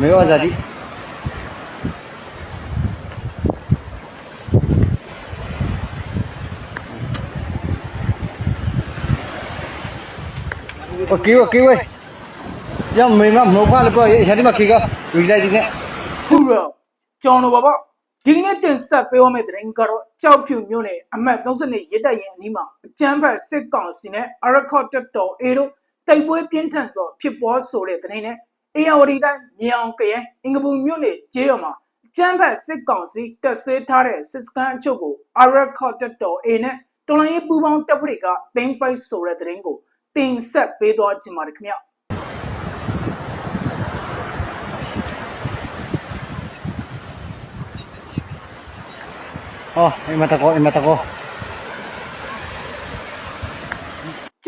မေဝဇာတိโอเคโอเคเว้ยยังไม่มาหมอพาเลยป่ะยันที่มาคิดก็วิไลดีเนี่ย ခုတော့ကျွန်တော်ပါပေါ့ဒီနေ့တင်ဆက်ပေးရမယ့်သတင်းကတော့ကြောက်ဖြူမျိုးနဲ့အမတ်30ရစ်တက်ရင်အနီးမှာအကျန်းဖက်စစ်ကောင်စီနဲ့အရခေါတက်တော်အေတို့တိုက်ပွဲပြင်းထန်စွာဖြစ်ပွားဆိုတဲ့သတင်းနဲ့ အေယာဝတီတိုင်းမြေအောင်ကရဲအင်္ဂပူမြို့နယ်ကျေးရွာမှာကျန်းဖက်စစ်ကောင်စီတပ်ဆဲထားတဲ့စစ်စခန်းအချုပ်ကိုအာရခော့တက်တော် A နဲ့တော်လိုင်းရေးပူပေါင်းတပ်ဖွဲ့ကတင်းပိုက်ဆိုတဲ့သတင်းကိုတင်ဆက်ပေးသွားခြင်းပါတယ်ခင်ဗျာ။အော်အိမ်မတကောအိမ်မတကော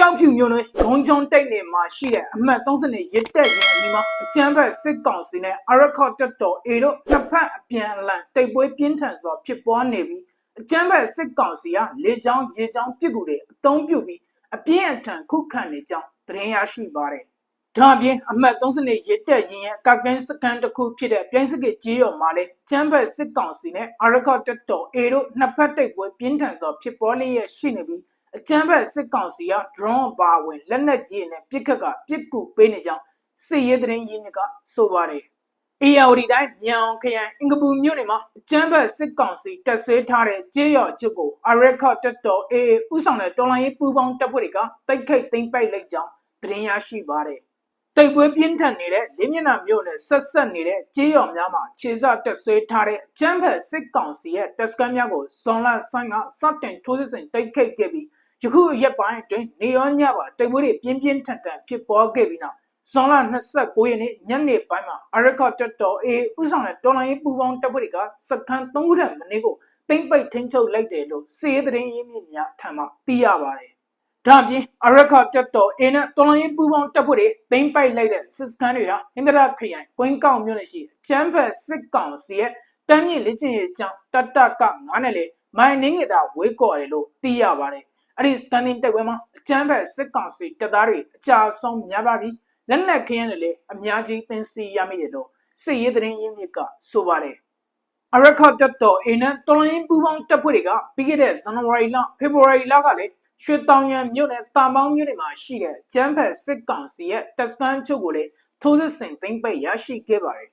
ကြောက်ဖြူမျိုးတွေဂုံချုံတိတ်နေမှာရှိတဲ့အမှတ်30နဲ့ရစ်တက်ရင်အဒီမှာအကျန်းဖက်စစ်ကောင်စီနဲ့အရခေါတက်တော်အေတို့နှစ်ဖက်အပြန်အလှန်တိတ်ပွဲပြင်းထန်စွာဖြစ်ပွားနေပြီးအကျန်းဖက်စစ်ကောင်စီကလေကြောင်းရေကြောင်းပစ်ကူတွေအသုံးပြုပြီးအပြင်းအထန်ခုခံနေကြောင်းသတင်းရရှိပါတယ်။ဒါအပြင်အမှတ်30နဲ့ရစ်တက်ရင်ရဲ့ကကန်းစကန်တစ်ခုဖြစ်တဲ့ပြိုင်းစကစ်ကြီးရော်မှာလည်းကျန်းဖက်စစ်ကောင်စီနဲ့အရခေါတက်တော်အေတို့နှစ်ဖက်တိတ်ပွဲပြင်းထန်စွာဖြစ်ပွားလျက်ရှိနေပြီး အကြမ်းဖက်စစ်ကောင်စီက drone ပါဝင်လက်နက်ကြီးနဲ့ပြစ်ခတ်ကပြစ်ကူပေးနေကြောင်းစစ်ရေးသတင်းရင်းမြစ်ကဆိုပါတယ်။အေယာဝတီတိုင်းမြောင်ခရိုင်အင်္ဂပူမြို့နယ်မှာအကြမ်းဖက်စစ်ကောင်စီတပ်ဆွဲထားတဲ့ကျေးရွာချစ်ကိုအရက်ခတ်တပ်တော်အေအေဥဆောင်တဲ့တော်လိုင်းရေးပူးပေါင်းတပ်ဖွဲ့တွေကတိုက်ခိုက်သိမ်းပိုက်လိုက်ကြောင်းသတင်းရရှိပါတယ်။တိုက်ပွဲပြင်းထန်နေတဲ့လင်းမျက်နှာမြို့နယ်ဆက်ဆက်နေတဲ့ကျေးရွာများမှာခြေစတက်ဆွဲထားတဲ့ကျန်းဖက်စစ်ကောင်စီရဲ့တပ်စခန်းများကိုဇွန်လဆိုင်ကစတင်ထိုးစစ်ဆင်တိုက်ခိုက်ခဲ့ပြီး ယခုရက်ပိုင်းအတွင်းနေရောညပါတိုက်ပွဲတွေပြင်းပြင်းထန်ထန်ဖြစ်ပေါ်ခဲ့ပြီးနောက်ဇွန်လ29ရက်နေ့ညနေပိုင်းမှာအရက်ခတ်တက်တော်အေဥဆောင်တဲ့တော်လိုင်းပူပေါင်းတပ်ဖွဲ့တွေကစခန်း၃ခုထက်မနည်းကိုတိမ့်ပိတ်ထင်းချုပ်လိုက်တယ်လို့စီးရဲသတင်းရင်းမြစ်များထံမှသိရပါတယ်။ဒါ့အပြင်အရက်ခတ်တက်တော်အေနဲ့တော်လိုင်းပူပေါင်းတပ်ဖွဲ့တွေတိမ့်ပိတ်လိုက်တဲ့စစ်စခန်းတွေဟာအင်ဒရာခရိုင်ကွင်းကောက်မြို့နယ်ရှိကျန်းဖက်စစ်ကောင်စီရဲ့တမ်းမြင့်လက်ကျင်ရေးကြောင်းတတက9နဲ့လေမိုင်နင်းငယ်တာဝေးကော်တယ်လို့သိရပါတယ်။ အဲ့ဒီစကန်နင်းတက်ပွဲမှာအကျန်းဖက်စစ်ကောင်စီတပ်သားတွေအကြဆုံးများပါပြီးလက်နက်ခင်းရနေလေအများကြီးသိမ်းဆည်းရမိတယ်လို့စစ်ရေးသတင်းရင်းမြစ်ကဆိုပါတယ်။အရက်ခတ်တပ်တော်အင်းနဲ့တော်လိုင်းပူပေါင်းတပ်ဖွဲ့တွေကပြီးခဲ့တဲ့ဇန်နဝါရီလဖေဖော်ဝါရီလကလည်းရွှေတောင်ရံမြို့နယ်တာမောင်းမြို့နယ်မှာရှိတဲ့ကျန်းဖက်စစ်ကောင်စီရဲ့တပ်စခန်းချုပ်ကိုလည်းထိုးစစ်ဆင်သိမ်းပိုက်ရရှိခဲ့ပါတယ်။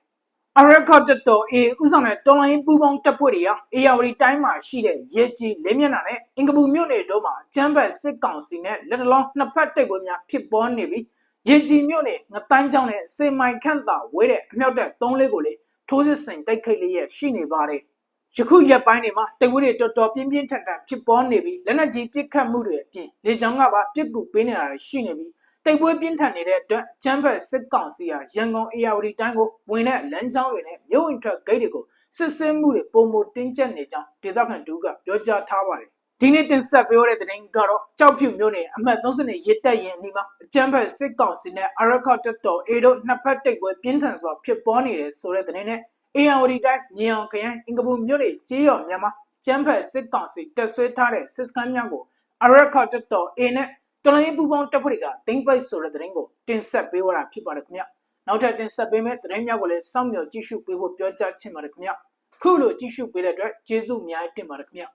အရက်ခတ်တပ်တော်အေဥဆောင်တဲ့တော်လိုင်းပူပေါင်းတပ်ဖွဲ့တွေဟာအေယာဝတီတိုင်းမှာရှိတဲ့ရဲကြီးလေးမျက်နှာနဲ့အင်္ဂပူမြို့နယ်တို့မှာကျန်းဖက်စစ်ကောင်စီနဲ့လက်တလုံးနှစ်ဖက်တိုက်ပွဲများဖြစ်ပေါ်နေပြီးရေကြီးမြို့နယ်ငတိုင်းချောင်းနဲ့စေမိုင်ခန့်သာဝဲတဲ့အမြောက်တပ်၃လေးကိုလည်းထိုးစစ်ဆင်တိုက်ခိုက်လျက်ရှိနေပါတယ်။ယခုရက်ပိုင်းတွေမှာတိုက်ပွဲတွေတော်တော်ပြင်းပြင်းထန်ထန်ဖြစ်ပေါ်နေပြီးလက်နက်ကြီးပစ်ခတ်မှုတွေအပြင်လေကြောင်းကပါပစ်ကူပေးနေတာတွေရှိနေပြီး တိုက်ပွဲပြင်းထန်နေတဲ့အတွက်ချမ်းဘတ်စစ်ကောင်စီဟာရန်ကုန်အေယာဝတီတိုင်းကိုဝင်တဲ့လမ်းကြောင်းတွေနဲ့မြို့ဝင်ထွက်ဂိတ်တွေကိုစစ်ဆေးမှုတွေပုံမတင်းကျပ်နေကြောင်းဒေသခံတူကပြောကြားထားပါတယ်။ဒီနေ့တင်ဆက်ပေးရတဲ့သတင်းကတော့ကြောက်ဖြူမျိုးနဲ့အမှတ်30နဲ့ရစ်တက်ရင်အနီးမှာအကြမ်းဖက်စစ်ကောင်စီနဲ့အရက်ခတ်တက်တော်အေတို့နှစ်ဖက်တိုက်ပွဲပြင်းထန်စွာဖြစ်ပေါ်နေတယ်ဆိုတဲ့သတင်းနဲ့အေယံဝတီတိုင်းမြေအောင်ခရိုင်အင်္ဂပူမြို့နယ်ကျေးရွာများမှာအကြမ်းဖက်စစ်ကောင်စီတပ်ဆွဲထားတဲ့စစ်စခန်းများကိုအရက်ခတ်တက်တော်အေနဲ့ တော်လိုင်းပူပေါင်းတပ်ဖွဲ့တွေကတင်းပိုက်ဆိုတဲ့သတင်းကိုတင်ဆက်ပေးရတာဖြစ်ပါတယ်ခင်ဗျနောက်ထပ်တင်ဆက်ပေးမယ့်သတင်းများကိုလည်းစောင့်မျှော်ကြည့်ရှုပေးဖို့ပြောကြားချင်ပါတယ်ခင်ဗျခုလိုကြည့်ရှုပေးတဲ့အတွက်ကျေးဇူးအများကြီးတင်ပါတယ်ခင်ဗျ